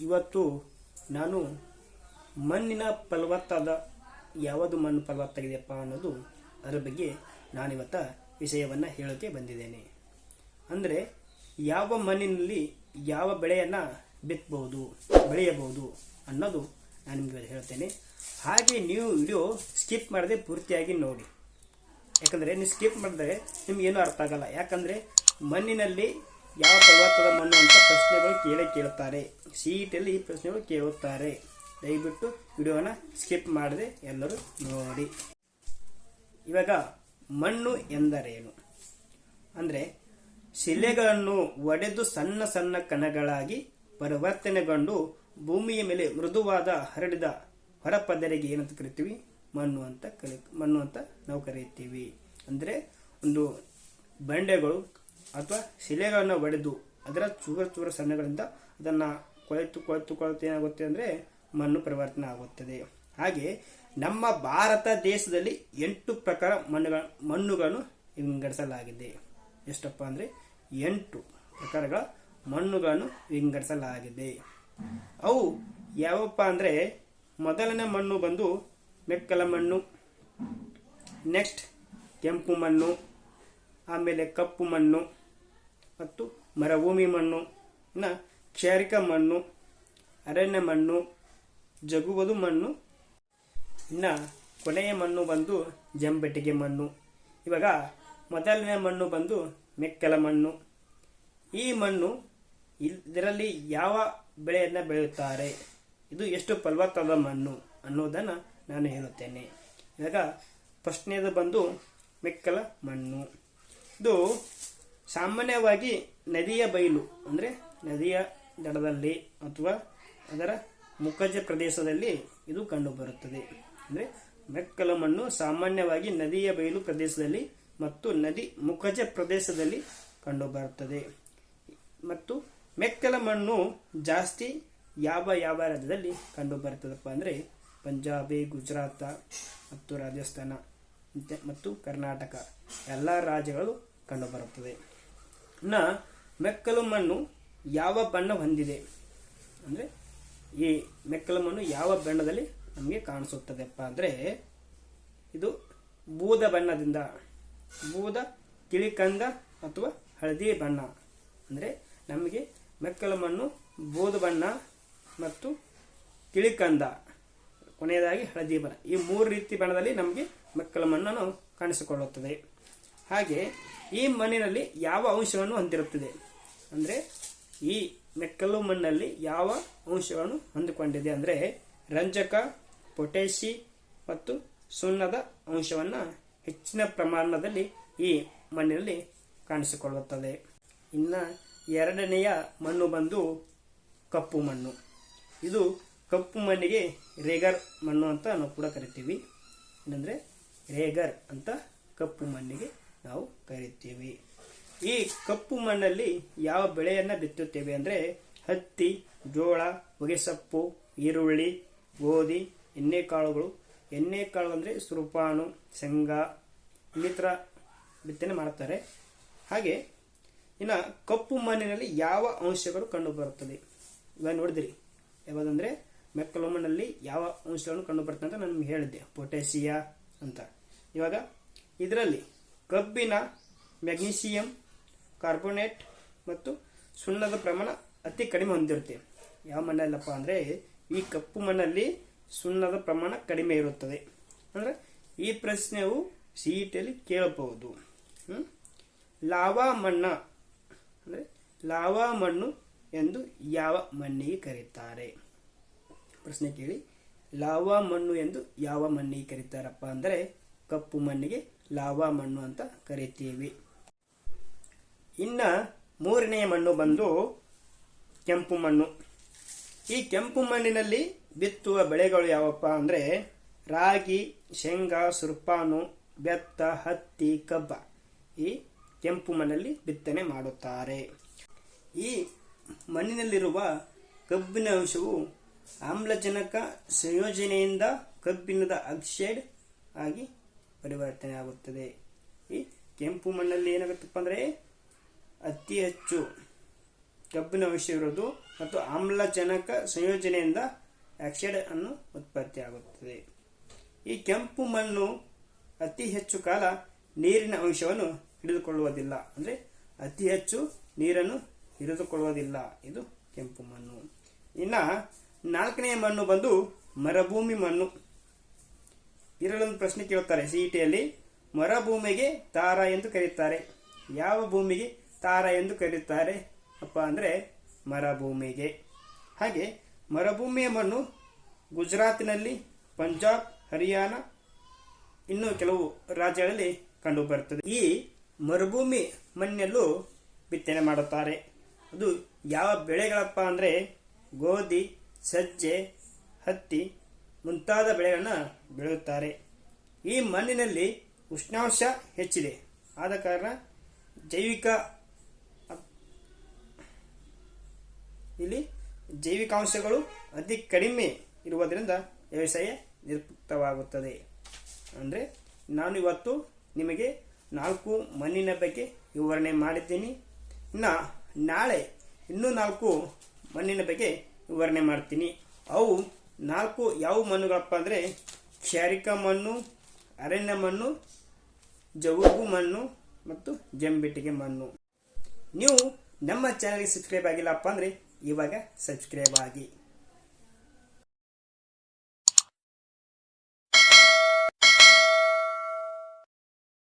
ಇವತ್ತು ನಾನು ಮಣ್ಣಿನ ಫಲವತ್ತಾದ ಯಾವುದು ಮಣ್ಣು ಫಲವತ್ತಾಗಿದೆಯಪ್ಪ ಅನ್ನೋದು ಅದರ ಬಗ್ಗೆ ನಾನಿವತ್ತ ವಿಷಯವನ್ನು ಹೇಳೋಕ್ಕೆ ಬಂದಿದ್ದೇನೆ. ಅಂದರೆ ಯಾವ ಮಣ್ಣಿನಲ್ಲಿ ಯಾವ ಬೆಳೆಯನ್ನು ಬಿತ್ತಬಹುದು ಬೆಳೆಯಬಹುದು ಅನ್ನೋದು ನಾನು ನಿಮಗೆ ಹೇಳ್ತೇನೆ. ಹಾಗೆ ನೀವು ವಿಡಿಯೋ ಸ್ಕಿಪ್ ಮಾಡದೆ ಪೂರ್ತಿಯಾಗಿ ನೋಡಿ. ಯಾಕಂದರೆ ನೀವು ಸ್ಕಿಪ್ ಮಾಡಿದ್ರೆ ನಿಮಗೇನು ಅರ್ಥ ಆಗಲ್ಲ. ಯಾಕಂದರೆ ಮಣ್ಣಿನಲ್ಲಿ ಯಾವ ಪರ್ವತದ ಮಣ್ಣು ಅಂತ ಪ್ರಶ್ನೆಗಳು ಕೇಳೇ ಕೇಳುತ್ತಾರೆ. ಸಿ ಇ ಟಿಯಲ್ಲಿ ಈ ಪ್ರಶ್ನೆಗಳು ಕೇಳುತ್ತಾರೆ. ದಯವಿಟ್ಟು ವಿಡಿಯೋನ ಸ್ಕಿಪ್ ಮಾಡದೆ ಎಲ್ಲರೂ ನೋಡಿ. ಇವಾಗ ಮಣ್ಣು ಎಂದರೇನು? ಅಂದರೆ ಶಿಲೆಗಳನ್ನು ಒಡೆದು ಸಣ್ಣ ಸಣ್ಣ ಕಣಗಳಾಗಿ ಪರಿವರ್ತನೆಗೊಂಡು ಭೂಮಿಯ ಮೇಲೆ ಮೃದುವಾದ ಹರಡಿದ ಹೊರಪದರಿಗೆ ಏನಂತ ಕರಿತೀವಿ? ಮಣ್ಣು ಅಂತ ಕರಿ, ಮಣ್ಣು ಅಂತ ನಾವು ಕರೀತೀವಿ ಅಂದರೆ ಒಂದು ಬಂಡೆಗಳು ಅಥವಾ ಶಿಲೆಗಳನ್ನು ಒಡೆದು ಅದರ ಚೂರ ಚೂರ ಸಣ್ಣಗಳಿಂದ ಅದನ್ನು ಕೊಳೆತು ಕೊಳೆತು ಕೊಳೆತು ಏನಾಗುತ್ತೆ ಅಂದರೆ ಮಣ್ಣು ಪರಿವರ್ತನೆ ಆಗುತ್ತದೆ. ಹಾಗೆ ನಮ್ಮ ಭಾರತ ದೇಶದಲ್ಲಿ ಎಂಟು ಪ್ರಕಾರ ಮಣ್ಣುಗಳ ಮಣ್ಣುಗಳನ್ನು ವಿಂಗಡಿಸಲಾಗಿದೆ. ಎಷ್ಟಪ್ಪ ಅಂದರೆ ಎಂಟು ಪ್ರಕಾರಗಳ ಮಣ್ಣುಗಳನ್ನು ವಿಂಗಡಿಸಲಾಗಿದೆ. ಅವು ಯಾವಪ್ಪ ಅಂದರೆ ಮೊದಲನೇ ಮಣ್ಣು ಬಂದು ಮೆಕ್ಕಲ ಮಣ್ಣು ನೆಕ್ಸ್ಟ್ ಕೆಂಪು ಮಣ್ಣು, ಆಮೇಲೆ ಕಪ್ಪು ಮಣ್ಣು ಮರಭೂಮಿ ಮಣ್ಣು ಇನ್ನು ಕ್ಷಾರಿಕ ಮಣ್ಣು, ಅರಣ್ಯ ಮಣ್ಣು ಜಗುವುದು ಮಣ್ಣು ಇನ್ನು ಕೊನೆಯ ಮಣ್ಣು ಬಂದು ಜಂಬೆಟ್ಟಿಗೆ ಮಣ್ಣು. ಇವಾಗ ಮೊದಲನೇ ಮಣ್ಣು ಬಂದು ಮೆಕ್ಕಲ ಮಣ್ಣು. ಈ ಮಣ್ಣು ಇದರಲ್ಲಿ ಯಾವ ಬೆಳೆಯನ್ನು ಬೆಳೆಯುತ್ತಾರೆ? ಇದು ಎಷ್ಟು ಫಲವತ್ತಾದ ಮಣ್ಣು ಅನ್ನೋದನ್ನು ನಾನು ಹೇಳುತ್ತೇನೆ. ಇವಾಗ ಪ್ರಶ್ನೆಯದು ಬಂದು ಮೆಕ್ಕಲ ಮಣ್ಣು. ಇದು ಸಾಮಾನ್ಯವಾಗಿ ನದಿಯ ಬಯಲು, ಅಂದರೆ ನದಿಯ ದಡದಲ್ಲಿ ಅಥವಾ ಅದರ ಮುಖಜ ಪ್ರದೇಶದಲ್ಲಿ ಇದು ಕಂಡುಬರುತ್ತದೆ. ಅಂದರೆ ಮೆಕ್ಕಲ ಮಣ್ಣು ಸಾಮಾನ್ಯವಾಗಿ ನದಿಯ ಬಯಲು ಪ್ರದೇಶದಲ್ಲಿ ಮತ್ತು ನದಿ ಮುಖಜ ಪ್ರದೇಶದಲ್ಲಿ ಕಂಡುಬರುತ್ತದೆ. ಮತ್ತು ಮೆಕ್ಕಲ ಮಣ್ಣು ಜಾಸ್ತಿ ಯಾವ ಯಾವ ರಾಜ್ಯದಲ್ಲಿ ಕಂಡುಬರುತ್ತದಪ್ಪ ಅಂದರೆ ಪಂಜಾಬಿ, ಗುಜರಾತ ಮತ್ತು ರಾಜಸ್ಥಾನ, ಮತ್ತು ಕರ್ನಾಟಕ, ಎಲ್ಲ ರಾಜ್ಯಗಳು ಕಂಡುಬರುತ್ತದೆ ಇನ್ನು ಮೆಕ್ಕಲು ಮಣ್ಣು ಯಾವ ಬಣ್ಣ ಹೊಂದಿದೆ? ಅಂದರೆ ಈ ಮೆಕ್ಕಲು ಮಣ್ಣು ಯಾವ ಬಣ್ಣದಲ್ಲಿ ನಮಗೆ ಕಾಣಿಸುತ್ತದೆಪ್ಪ ಅಂದರೆ ಇದು ಬೂದ ಬಣ್ಣದಿಂದ, ಬೂದ ತಿಳಿಕಂದ ಅಥವಾ ಹಳದಿ ಬಣ್ಣ. ಅಂದರೆ ನಮಗೆ ಮೆಕ್ಕಲು ಮಣ್ಣು ಬೂದು ಬಣ್ಣ ಮತ್ತು ತಿಳಿಕಂದ ಕೊನೆಯದಾಗಿ ಹಳದಿ ಬಣ್ಣ. ಈ ಮೂರು ರೀತಿ ಬಣ್ಣದಲ್ಲಿ ನಮಗೆ ಮೆಕ್ಕಲು ಮಣ್ಣನ್ನು ಕಾಣಿಸಿಕೊಳ್ಳುತ್ತದೆ. ಹಾಗೆ ಈ ಮಣ್ಣಿನಲ್ಲಿ ಯಾವ ಅಂಶವನ್ನು ಹೊಂದಿರುತ್ತದೆ? ಅಂದರೆ ಈ ಮೆಕ್ಕಲು ಮಣ್ಣಲ್ಲಿ ಯಾವ ಅಂಶಗಳನ್ನು ಹೊಂದಿಕೊಂಡಿದೆ? ಅಂದರೆ ರಂಜಕ ಪೊಟ್ಯಾಸಿ ಮತ್ತು ಸುಣ್ಣದ ಅಂಶವನ್ನು ಹೆಚ್ಚಿನ ಪ್ರಮಾಣದಲ್ಲಿ ಈ ಮಣ್ಣಿನಲ್ಲಿ ಕಾಣಿಸಿಕೊಳ್ಳುತ್ತದೆ. ಇನ್ನು ಎರಡನೆಯ ಮಣ್ಣು ಬಂದು ಕಪ್ಪು ಮಣ್ಣು. ಇದು ಕಪ್ಪು ಮಣ್ಣಿಗೆ ರೇಗರ್ ಮಣ್ಣು ಅಂತ ನಾವು ಕೂಡ ಕರಿತೀವಿ. ಏನಂದರೆ ರೇಗರ್ ಅಂತ ಕಪ್ಪು ಮಣ್ಣಿಗೆ ನಾವು ಕರಿತೀವಿ. ಈ ಕಪ್ಪು ಮಣ್ಣಲ್ಲಿ ಯಾವ ಬೆಳೆಯನ್ನು ಬಿತ್ತುತ್ತೇವೆ ಅಂದರೆ ಹತ್ತಿ, ಜೋಳ, ಹೊಗೆಸೊಪ್ಪು, ಈರುಳ್ಳಿ, ಗೋಧಿ, ಎಣ್ಣೆಕಾಳುಗಳು. ಎಣ್ಣೆಕಾಳು ಅಂದರೆ ಸುರುಪಾನು, ಶೇಂಗ ಇನ್ನಿತರ ಬಿತ್ತನೆ ಮಾಡ್ತಾರೆ. ಹಾಗೆ ಇನ್ನು ಕಪ್ಪು ಮಣ್ಣಿನಲ್ಲಿ ಯಾವ ಅಂಶಗಳು ಕಂಡುಬರುತ್ತದೆ? ಇವಾಗ ನೋಡಿದ್ರಿ. ಯಾವುದಂದರೆ ಮೆಕ್ಕಲು ಮಣ್ಣಲ್ಲಿ ಯಾವ ಅಂಶಗಳನ್ನು ಕಂಡುಬರ್ತದೆ ಅಂತ ನಾನು ಹೇಳಿದ್ದೆ. ಪೊಟ್ಯಾಸಿಯಾ ಅಂತ. ಇವಾಗ ಇದರಲ್ಲಿ ಕಬ್ಬಿನ ಮ್ಯಾಗ್ನೀಷಿಯಂ ಕಾರ್ಬೋನೇಟ್ ಮತ್ತು ಸುಣ್ಣದ ಪ್ರಮಾಣ ಅತಿ ಕಡಿಮೆ ಹೊಂದಿರುತ್ತೆ. ಯಾವ ಮಣ್ಣಲ್ಲಪ್ಪ ಅಂದರೆ ಈ ಕಪ್ಪು ಮಣ್ಣಲ್ಲಿ ಸುಣ್ಣದ ಪ್ರಮಾಣ ಕಡಿಮೆ ಇರುತ್ತದೆ. ಅಂದರೆ ಈ ಪ್ರಶ್ನೆಯು ಸಿ ಇ ಟಿಯಲ್ಲಿ ಕೇಳಬಹುದು ಲಾವಾ ಮಣ್ಣ ಅಂದರೆ ಲಾವಾ ಮಣ್ಣು ಎಂದು ಯಾವ ಮಣ್ಣಿಗೆ ಕರೀತಾರೆ? ಪ್ರಶ್ನೆ ಕೇಳಿ. ಲಾವಾ ಮಣ್ಣು ಎಂದು ಯಾವ ಮಣ್ಣಿಗೆ ಕರೀತಾರಪ್ಪ ಅಂದರೆ ಕಪ್ಪು ಮಣ್ಣಿಗೆ ಲಾವಾ ಮಣ್ಣು ಅಂತ ಕರಿತೀವಿ. ಇನ್ನ ಮೂರನೆಯ ಮಣ್ಣು ಬಂದು ಕೆಂಪು ಮಣ್ಣು. ಈ ಕೆಂಪು ಮಣ್ಣಿನಲ್ಲಿ ಬಿತ್ತುವ ಬೆಳೆಗಳು ಯಾವಪ್ಪ ಅಂದರೆ ರಾಗಿ, ಶೇಂಗಾ, ಸುರ್ಪಾನು, ಬೆತ್ತ, ಹತ್ತಿ, ಕಬ್ಬ ಈ ಕೆಂಪು ಮಣ್ಣಲ್ಲಿ ಬಿತ್ತನೆ ಮಾಡುತ್ತಾರೆ. ಈ ಮಣ್ಣಿನಲ್ಲಿರುವ ಕಬ್ಬಿನ ಅಂಶವು ಆಮ್ಲಜನಕ ಸಂಯೋಜನೆಯಿಂದ ಕಬ್ಬಿಣದ ಆಕ್ಸೈಡ್ ಆಗಿ ಪರಿವರ್ತನೆ ಆಗುತ್ತದೆ. ಈ ಕೆಂಪು ಮಣ್ಣಲ್ಲಿ ಏನಾಗುತ್ತಪ್ಪ ಅಂದರೆ ಅತಿ ಹೆಚ್ಚು ಕಬ್ಬಿನ ಇರೋದು ಮತ್ತು ಆಮ್ಲಜನಕ ಸಂಯೋಜನೆಯಿಂದ ಆಕ್ಸೈಡ್ ಅನ್ನು ಉತ್ಪತ್ತಿಯಾಗುತ್ತದೆ ಈ ಕೆಂಪು ಮಣ್ಣು ಅತಿ ಹೆಚ್ಚು ಕಾಲ ನೀರಿನ ಅಂಶವನ್ನು ಹಿಡಿದುಕೊಳ್ಳುವುದಿಲ್ಲ. ಅಂದರೆ ಅತಿ ಹೆಚ್ಚು ನೀರನ್ನು ಹಿಡಿದುಕೊಳ್ಳುವುದಿಲ್ಲ. ಇದು ಕೆಂಪು ಮಣ್ಣು. ಇನ್ನು ನಾಲ್ಕನೆಯ ಮಣ್ಣು ಬಂದು ಮರುಭೂಮಿ ಮಣ್ಣು. ಇದರಲ್ಲೊಂದು ಪ್ರಶ್ನೆ ಕೇಳುತ್ತಾರೆ ಸಿಇಟಿಯಲ್ಲಿ ಮರಭೂಮಿಗೆ ತಾರ ಎಂದು ಕರೆಯುತ್ತಾರೆ. ಯಾವ ಭೂಮಿಗೆ ತಾರ ಎಂದು ಕರೆಯುತ್ತಾರೆ? ಅಪ್ಪ ಅಂದರೆ ಮರಭೂಮಿಗೆ. ಹಾಗೆ ಮರಭೂಮಿಯ ಮಣ್ಣು ಗುಜರಾತಿನಲ್ಲಿ ಪಂಜಾಬ್, ಹರಿಯಾಣ, ಇನ್ನು ಕೆಲವು ರಾಜ್ಯಗಳಲ್ಲಿ ಕಂಡುಬರುತ್ತದೆ. ಈ ಮರುಭೂಮಿ ಮಣ್ಣಲ್ಲೂ ಬಿತ್ತನೆ ಮಾಡುತ್ತಾರೆ. ಅದು ಯಾವ ಬೆಳೆಗಳಪ್ಪ ಅಂದರೆ ಗೋಧಿ, ಸಜ್ಜೆ, ಹತ್ತಿ ಮುಂತಾದ ಬೆಳೆಗಳನ್ನು ಬೆಳೆಯುತ್ತಾರೆ. ಈ ಮಣ್ಣಿನಲ್ಲಿ ಉಷ್ಣಾಂಶ ಹೆಚ್ಚಿದೆ. ಆದ ಕಾರಣ ಜೈವಿಕ ಇಲ್ಲಿ ಜೈವಿಕಾಂಶಗಳು ಅತಿ ಕಡಿಮೆ ಇರುವುದರಿಂದ ವ್ಯವಸಾಯ ನಿರ್ಪುಕ್ತವಾಗುತ್ತದೆ ಅಂದರೆ ನಾನು ಇವತ್ತು ನಿಮಗೆ ನಾಲ್ಕು ಮಣ್ಣಿನ ಬಗ್ಗೆ ವಿವರಣೆ ಮಾಡಿದ್ದೀನಿ. ಇನ್ನು ನಾಳೆ ಇನ್ನೂ ನಾಲ್ಕು ಮಣ್ಣಿನ ಬಗ್ಗೆ ವಿವರಣೆ ಮಾಡ್ತೀನಿ. ಅವು ನಾಲ್ಕು ಯಾವ ಮಣ್ಣುಗಳಪ್ಪ ಅಂದರೆ ಕ್ಷಾರಿಕ ಮಣ್ಣು, ಅರಣ್ಯ ಮಣ್ಣು, ಜವುಗು ಮಣ್ಣು ಮತ್ತು ಜಂಬಿಟ್ಟಿಗೆ ಮಣ್ಣು. ನೀವು ನಮ್ಮ ಚಾನಲ್ಗೆ ಸಬ್ಸ್ಕ್ರೈಬ್ ಆಗಿಲ್ಲಪ್ಪ ಅಂದರೆ ಇವಾಗ ಸಬ್ಸ್ಕ್ರೈಬ್ ಆಗಿ.